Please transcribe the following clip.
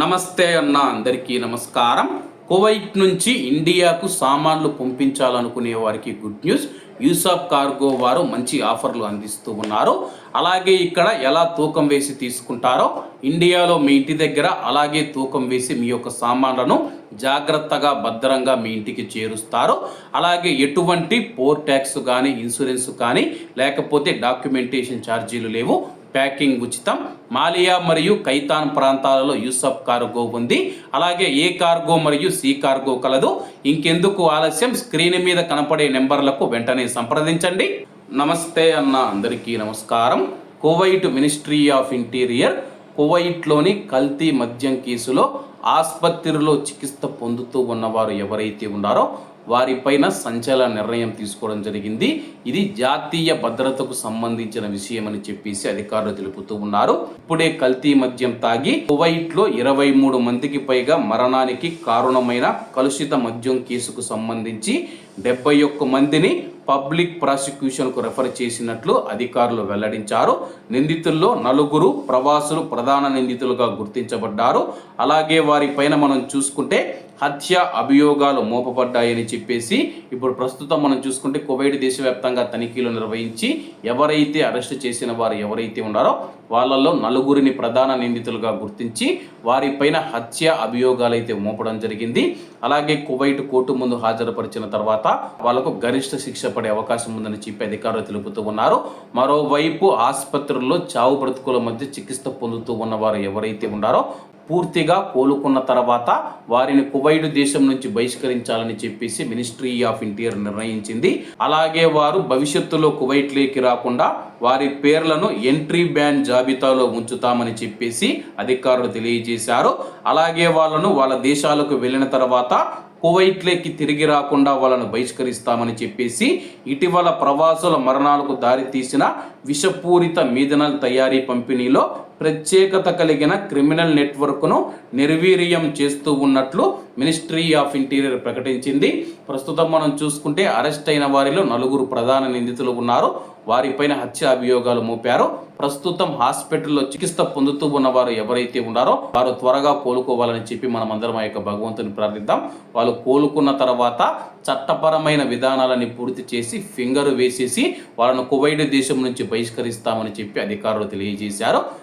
నమస్తే అన్న అందరికీ నమస్కారం. కువైట్ నుంచి ఇండియాకు సామాన్లు పంపించాలనుకునే వారికి గుడ్ న్యూస్. యూసాఫ్ కార్గో వారు మంచి ఆఫర్లు అందిస్తూ ఉన్నారు. అలాగే ఇక్కడ ఎలా తూకం వేసి తీసుకుంటారో ఇండియాలో మీ ఇంటి దగ్గర అలాగే తూకం వేసి మీ యొక్క సామాన్లను జాగ్రత్తగా భద్రంగా మీ ఇంటికి చేరుస్తారు. అలాగే ఎటువంటి పోర్ ట్యాక్స్ కానీ ఇన్సూరెన్స్ కానీ లేకపోతే డాక్యుమెంటేషన్ ఛార్జీలు లేవు. ప్యాకింగ్ ఉచితం. మాలియా మరియు కైతాన్ ప్రాంతాలలో యూసఫ్ కార్గో ఉంది. అలాగే ఏ కార్గో మరియు సి కార్గో కలదు. ఇంకెందుకు ఆలస్యం? స్క్రీన్ మీద కనపడే నెంబర్లకు వెంటనే సంప్రదించండి. నమస్తే అన్న అందరికీ నమస్కారం. కువైట్ మినిస్ట్రీ ఆఫ్ ఇంటీరియర్ కువైట్లోని కల్తీ మద్యం కేసులో ఆసుపత్రిలో చికిత్స పొందుతూ ఉన్నవారు ఎవరైతే ఉన్నారో వారిపైన సంచలన నిర్ణయం తీసుకోవడం జరిగింది. ఇది జాతీయ భద్రతకు సంబంధించిన విషయం అని చెప్పేసి అధికారులు తెలుపుతూ ఉన్నారు. ఇప్పుడే కల్తీ మద్యం తాగి కువైట్లో ఇరవై మూడు మందికి పైగా మరణానికి కారణమైన కలుషిత మద్యం కేసుకు సంబంధించి డెబ్బై ఒక్క మందిని పబ్లిక్ ప్రాసిక్యూషన్కు రెఫర్ చేసినట్లు అధికారులు వెల్లడించారు. నిందితుల్లో నలుగురు ప్రవాసులు ప్రధాన నిందితులుగా గుర్తించబడ్డారు. అలాగే వారిపైన మనం చూసుకుంటే హత్య అభియోగాలు మోపబడ్డాయని చెప్పేసి ఇప్పుడు ప్రస్తుతం మనం చూసుకుంటే కువైట్ దేశవ్యాప్తంగా తనిఖీలు నిర్వహించి ఎవరైతే అరెస్ట్ చేసిన వారు ఎవరైతే ఉన్నారో వాళ్ళల్లో నలుగురిని ప్రధాన నిందితులుగా గుర్తించి వారిపైన హత్య అభియోగాలు అయితే మోపడం జరిగింది. అలాగే కువైట్ కోర్టు ముందు హాజరుపరిచిన తర్వాత వాళ్ళకు గరిష్ట శిక్ష పడే అవకాశం ఉందని చెప్పి అధికారులు తెలుపుతూ ఉన్నారు. మరోవైపు ఆసుపత్రుల్లో చావు బ్రతుకుల మధ్య చికిత్స పొందుతూ ఉన్నవారు ఎవరైతే ఉన్నారో పూర్తిగా కోలుకున్న తర్వాత వారిని కువైడు దేశం నుంచి బహిష్కరించాలని చెప్పేసి మినిస్ట్రీ ఆఫ్ ఇంటీరియర్ నిర్ణయించింది. అలాగే వారు భవిష్యత్తులో కువైట్లోకి రాకుండా వారి పేర్లను ఎంట్రీ బ్యాన్ జాబితాలో ఉంచుతామని చెప్పేసి అధికారులు తెలియజేశారు. అలాగే వాళ్ళను వాళ్ళ దేశాలకు వెళ్ళిన తర్వాత కువైట్లోకి తిరిగి రాకుండా వాళ్ళను బహిష్కరిస్తామని చెప్పేసి ఇటీవల ప్రవాసుల మరణాలకు దారితీసిన విషపూరిత మీదనల తయారీ పంపిణీలో ప్రత్యేకత కలిగిన క్రిమినల్ నెట్వర్క్ను నిర్వీర్యం చేస్తూ ఉన్నట్లు మినిస్ట్రీ ఆఫ్ ఇంటీరియర్ ప్రకటించింది. ప్రస్తుతం మనం చూసుకుంటే అరెస్ట్ అయిన వారిలో నలుగురు ప్రధాన నిందితులు ఉన్నారు. వారిపైన హత్య అభియోగాలు మోపారు. ప్రస్తుతం హాస్పిటల్లో చికిత్స పొందుతూ ఉన్న వారు ఎవరైతే ఉన్నారో వారు త్వరగా కోలుకోవాలని చెప్పి మనం అందరం ఆ యొక్క భగవంతుని ప్రార్థిద్దాం. వాళ్ళు కోలుకున్న తర్వాత చట్టపరమైన విధానాలని పూర్తి చేసి ఫింగర్ వేసేసి వాళ్ళను కువైట్ దేశం నుంచి బహిష్కరిస్తామని చెప్పి అధికారులు తెలియజేశారు.